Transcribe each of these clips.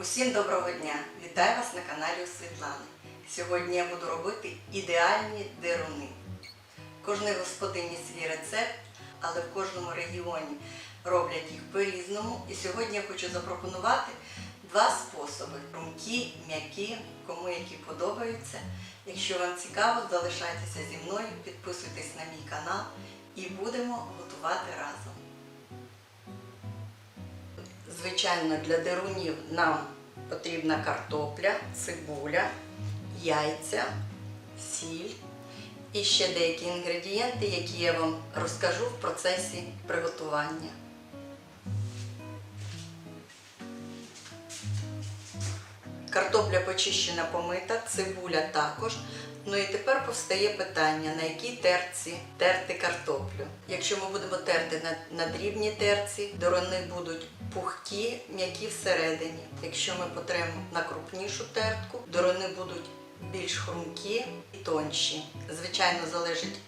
Усім доброго дня! Вітаю вас на каналі Світлани. Сьогодні я буду робити ідеальні деруни. Кожної господині свій рецепт, але в кожному регіоні роблять їх по-різному. І сьогодні я хочу запропонувати два способи: хрумкі, м'які, кому які подобаються. Якщо вам цікаво, залишайтеся зі мною, підписуйтесь на мій канал і будемо готувати разом. Звичайно, для дерунів нам потрібна картопля, цибуля, яйця, сіль і ще деякі інгредієнти, які я вам розкажу в процесі приготування. Картопля почищена, помита, цибуля також. Ну і тепер повстає питання, на якій терці терти картоплю. Якщо ми будемо терти на, на дрібній терці, дорони будуть пухкі, м'які всередині. Якщо ми потремо на крупнішу тертку, дорони будуть більш хрумкі і тонші. Звичайно, залежить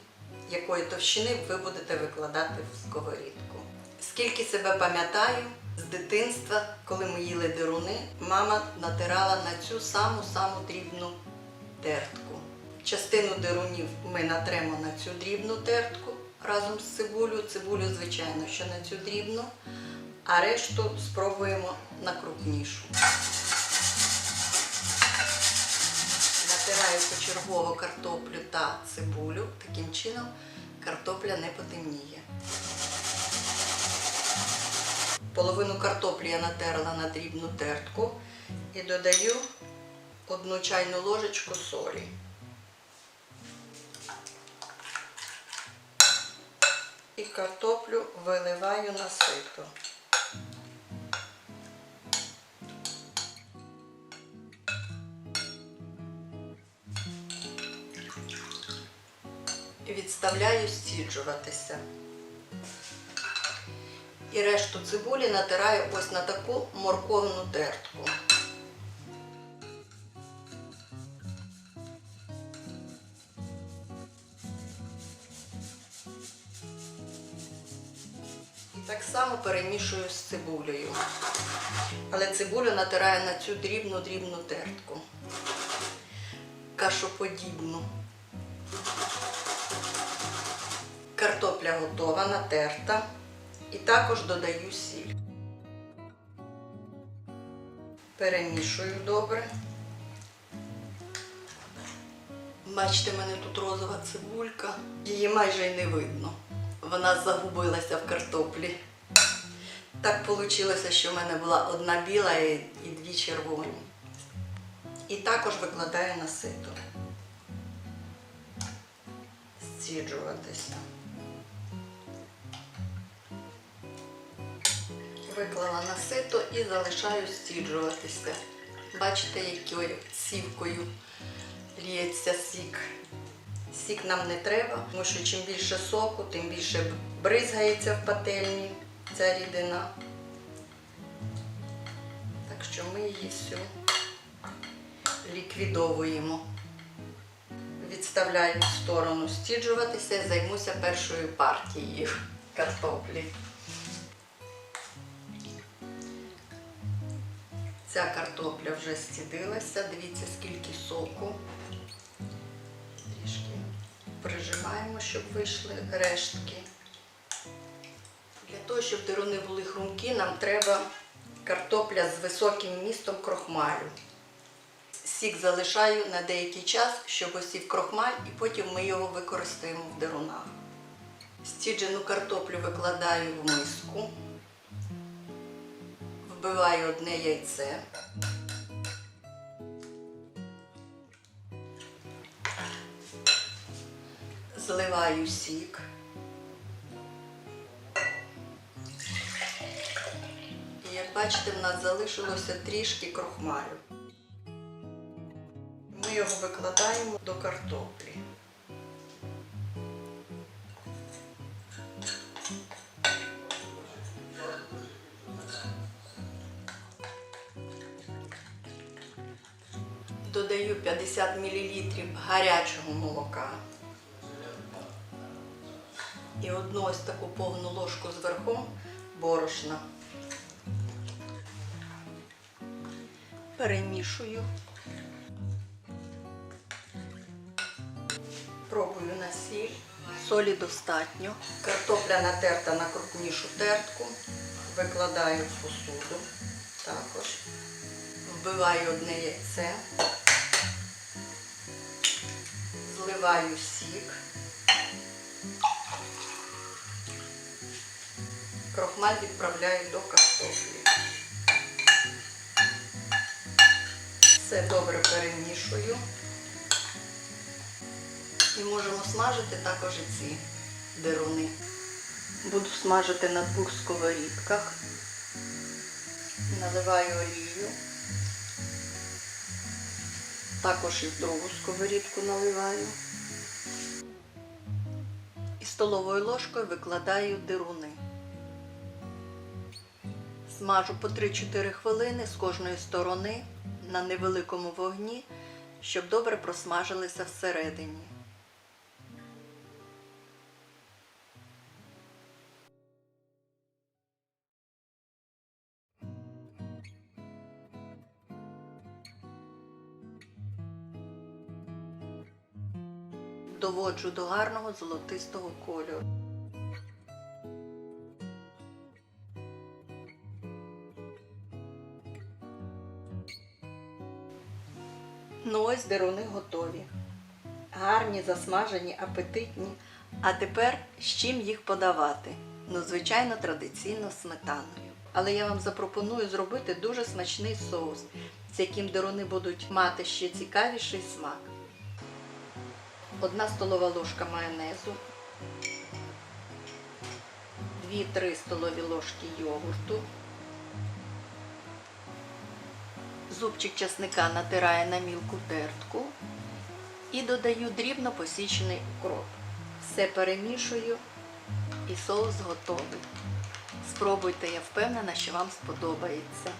якої товщини ви будете викладати в сковорідку. Скільки себе пам'ятаю, з дитинства, коли ми їли деруни, мама натирала на цю саму саму дрібну тертку. Частину дерунів ми натремо на цю дрібну тертку разом з цибулю. Цибулю, звичайно, що на цю дрібну, а решту спробуємо на крупнішу. Натираю почергово картоплю та цибулю. Таким чином картопля не потемніє. Половину картоплі я натерла на дрібну тертку і додаю одну чайну ложечку солі. Картоплю виливаю на сито. І відставляю стіджуватися. І решту цибулі натираю ось на таку морковну тертку. Так само перемішую з цибулею. Але цибулю натираю на цю дрібну-дрібну тертку. Кашоподібну. Картопля готова, натерта. І також додаю сіль. Перемішую добре. Бачите, в мене тут розова цибулька. Її майже й не видно. Вона загубилася в картоплі. Так вийшло, що в мене була одна біла і дві червоні. І також викладаю на сито. Зціджуватися. Виклала на сито і залишаю стіджуватися. Бачите, якою сівкою лється сік. Сік нам не треба, тому що чим більше соку, тим більше бризгається в пательні ця рідина. Так що ми її всю ліквідовуємо. Відставляю в сторону стіджуватися і займуся першою партією картоплі. Ця картопля вже стідилася. Дивіться, скільки соку. Прижимаємо, щоб вийшли рештки. Для того, щоб деруни були хрумкі, нам треба картопля з високим вмістом крохмалю. Сік залишаю на деякий час, щоб осів крохмаль, і потім ми його використаємо в дерунах. Стіджену картоплю викладаю в миску. Вбиваю одне яйце. Зливаю сік. І як бачите, в нас залишилося трішки крохмалю. Ми його викладаємо до картоплі. Додаю 50 мл гарячого молока. І одну ось таку повну ложку зверху борошна. перемішую. Пробую на сіль. Солі достатньо. Картопля натерта на крупнішу тертку. Викладаю в посуду. Також. Вбиваю одне яйце. Зливаю сік. Крохмаль відправляю до картоплі. Все добре перемішую. І можемо смажити також і ці деруни. Буду смажити на двох сковорідках. Наливаю олію. Також і в другу сковорідку наливаю. І столовою ложкою викладаю дируни. Смажу по 3-4 хвилини з кожної сторони на невеликому вогні, щоб добре просмажилися всередині. Доводжу до гарного золотистого кольору. Ну ось деруни готові. Гарні, засмажені, апетитні. А тепер з чим їх подавати? Ну, звичайно, традиційно сметаною. Але я вам запропоную зробити дуже смачний соус, з яким деруни будуть мати ще цікавіший смак. Одна столова ложка майонезу, 2-3 столові ложки йогурту, зубчик часника натираю на мілку тертку і додаю дрібно посічений укроп. Все перемішую і соус готовий. Спробуйте, я впевнена, що вам сподобається.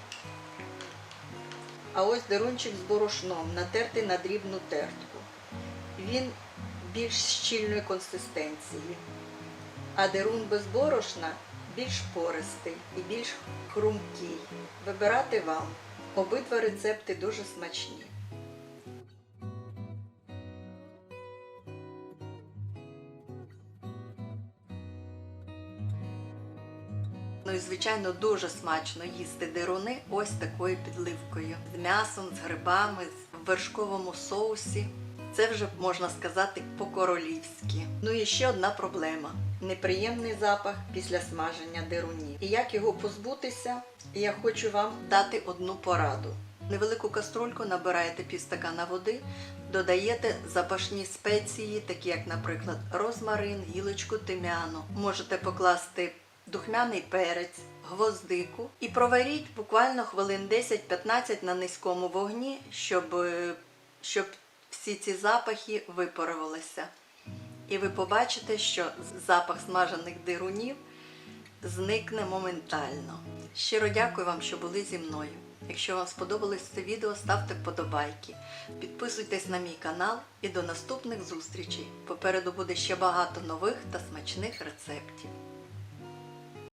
А ось дерунчик з борошном, натертий на дрібну тертку. Він більш щільної консистенції, а дерун без борошна більш пористий і більш хрумкий. Вибирати вам. Обидва рецепти дуже смачні. Ну і звичайно дуже смачно їсти деруни ось такою підливкою. З м'ясом, з грибами, в вершковому соусі. Це вже можна сказати по-королівськи. Ну і ще одна проблема: неприємний запах після смаження дерунів. І як його позбутися, я хочу вам дати одну пораду. Невелику каструльку набираєте півстакана води, додаєте запашні спеції, такі як, наприклад, розмарин, гілочку тим'яну. Можете покласти духмяний перець, гвоздику і проваріть буквально хвилин 10-15 на низькому вогні, щоб, е, щоб всі ці запахи випарувалися. І ви побачите, що запах смажених дирунів зникне моментально. Щиро дякую вам, що були зі мною. Якщо вам сподобалось це відео, ставте вподобайки. Підписуйтесь на мій канал і до наступних зустрічей. Попереду буде ще багато нових та смачних рецептів.